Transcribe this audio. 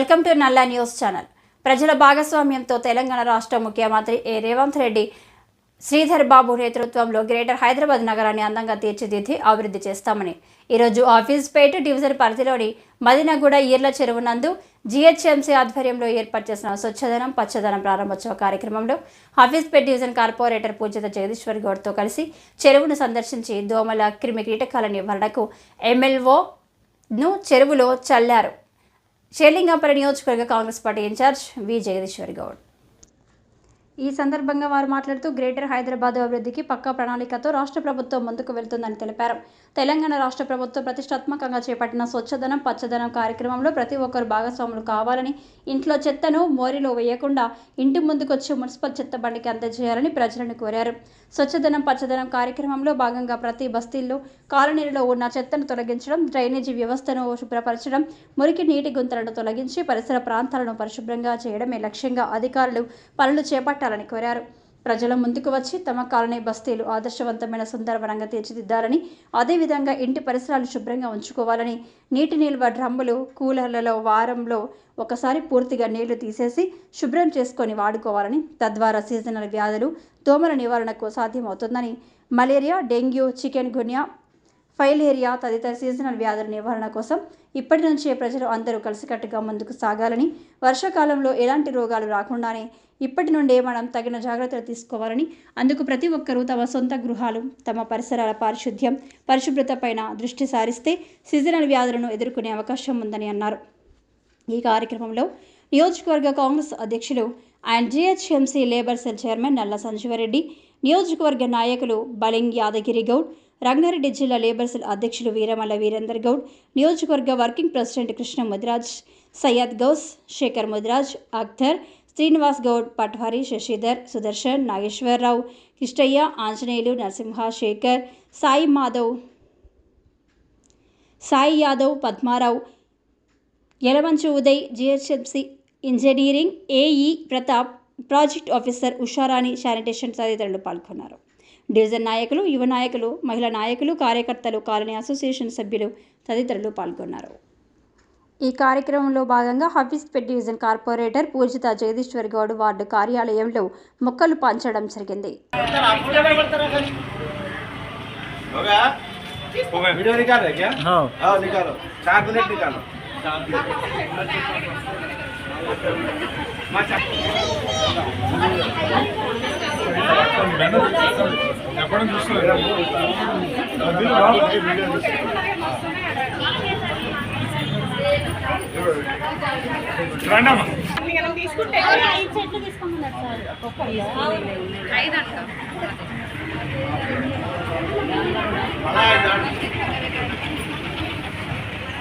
Welcome to Nalla news channel. ప్రజల భాగస్వామ్యంతో తెలంగాణ రాష్ట్ర ముఖ్యమంత్రి ఏ రేవంత్ రెడ్డి శ్రీధర్ బాబు నేతృత్వంలో గ్రేటర్ హైదరాబాద్ నగరాన్ని అందంగా తీర్చిదిద్ది అభివృద్ధి చేస్తామని. ఈరోజు ఆఫీస్పేట డివిజన్ పరిధిలోని మదినగూడ ఈర్ల చెరువు నందు జీహెచ్ఎంసీ ఆధ్వర్యంలో ఏర్పాటు చేసిన స్వచ్ఛదనం పచ్చదనం ప్రారంభోత్సవ కార్యక్రమంలో ఆఫీస్పేట డివిజన్ కార్పొరేటర్ పూజిత జగదీశ్వర్ గౌడ్తో కలిసి చెరువును సందర్శించి దోమల క్రిమి కీటకాల నివారణకు ఎమ్మెల్వోను చెరువులో చల్లారు. షేలింగంపల్లి నియోజకవర్గ Congress party incharge V Jagadishwar Goud. ఈ సందర్భంగా వారు మాట్లాడుతూ గ్రేటర్ హైదరాబాద్ అభివృద్ధికి పక్కా ప్రణాళికతో రాష్ట్ర ప్రభుత్వం ముందుకు వెళ్తుందని తెలిపారు. తెలంగాణ రాష్ట్ర ప్రభుత్వం ప్రతిష్టాత్మకంగా చేపట్టిన స్వచ్ఛదనం పచ్చదనం కార్యక్రమంలో ప్రతి ఒక్కరు భాగస్వాములు కావాలని ఇంట్లో చెత్తను మోరిలో వేయకుండా ఇంటి ముందుకొచ్చి మున్సిపల్ చెత్త బండికి అందజేయాలని ప్రజలను కోరారు. స్వచ్ఛదనం పచ్చదనం కార్యక్రమంలో భాగంగా ప్రతి బస్తీల్లో కాలనీలలో ఉన్న చెత్తను తొలగించడం డ్రైనేజీ వ్యవస్థను శుభ్రపరచడం మురికి నీటి గుంతలను తొలగించి పరిసర ప్రాంతాలను పరిశుభ్రంగా చేయడమే లక్ష్యంగా అధికారులు పనులు చేపట్టాలని కోరారు. ప్రజల ముందుకు వచ్చి తమ కాలనీ బస్తీలు ఆదర్శవంతమైన సుందరవనంగా తీర్చిదిద్దాలని అదేవిధంగా ఇంటి పరిసరాలు శుభ్రంగా ఉంచుకోవాలని నీటి నిల్వ డ్రమ్ములు కూలర్లలో వారంలో ఒకసారి పూర్తిగా నీళ్ళు తీసేసి శుభ్రం చేసుకొని వాడుకోవాలని తద్వారా సీజనల్ వ్యాధులు దోమల నివారణకు సాధ్యమవుతుందని malaria dengue chikungunya filaria తదితర సీజనల్ వ్యాధుల నివారణ కోసం ఇప్పటి నుంచే ప్రజలు అందరూ కలిసికట్టుగా ముందుకు సాగాలని వర్షాకాలంలో ఎలాంటి రోగాలు రాకుండానే ఇప్పటి నుండే మనం తగిన జాగ్రత్తలు తీసుకోవాలని అందుకు ప్రతి ఒక్కరూ తమ సొంత గృహాలు తమ పరిసరాల పారిశుద్ధ్యం పరిశుభ్రత పైన దృష్టి సారిస్తే సీజనల్ వ్యాధులను ఎదుర్కొనే అవకాశం ఉందని అన్నారు. ఈ కార్యక్రమంలో నియోజకవర్గ కాంగ్రెస్ అధ్యక్షులు and GHMC labour cell chairman Nalla Sanjeevareddy నియోజకవర్గ నాయకులు బలింగ్ యాదగిరి గౌడ్ రంగారెడ్డి జిల్లా లేబర్ సెల్ అధ్యక్షులు వీరమల్ల వీరేందర్ గౌడ్ నియోజకవర్గ working president Krishna Mudiraj Syed Gous Shekar Mudiraj Akhtar Srinivas Goud Patwari Sasidhar Sudarshan Nageswararao Kistaiah Anjaneyulu Narasimha Shekar Sai Madhav Sai Yadav Padmarao Yalamanchu Uday GHMC engineering AE Pratap project officer Usharani sanitation తదితరులు పాల్గొన్నారు. Division నాయకులు యువ నాయకులు మహిళా నాయకులు కార్యకర్తలు colony association సభ్యులు తదితరులు పాల్గొన్నారు. ఈ కార్యక్రమంలో భాగంగా Hafeezpet division corporator Pujitha Jagadishwar Goud ward కార్యాలయంలో మొక్కలు పంచడం జరిగింది. తీసుకుంటే ఐదు చెట్లు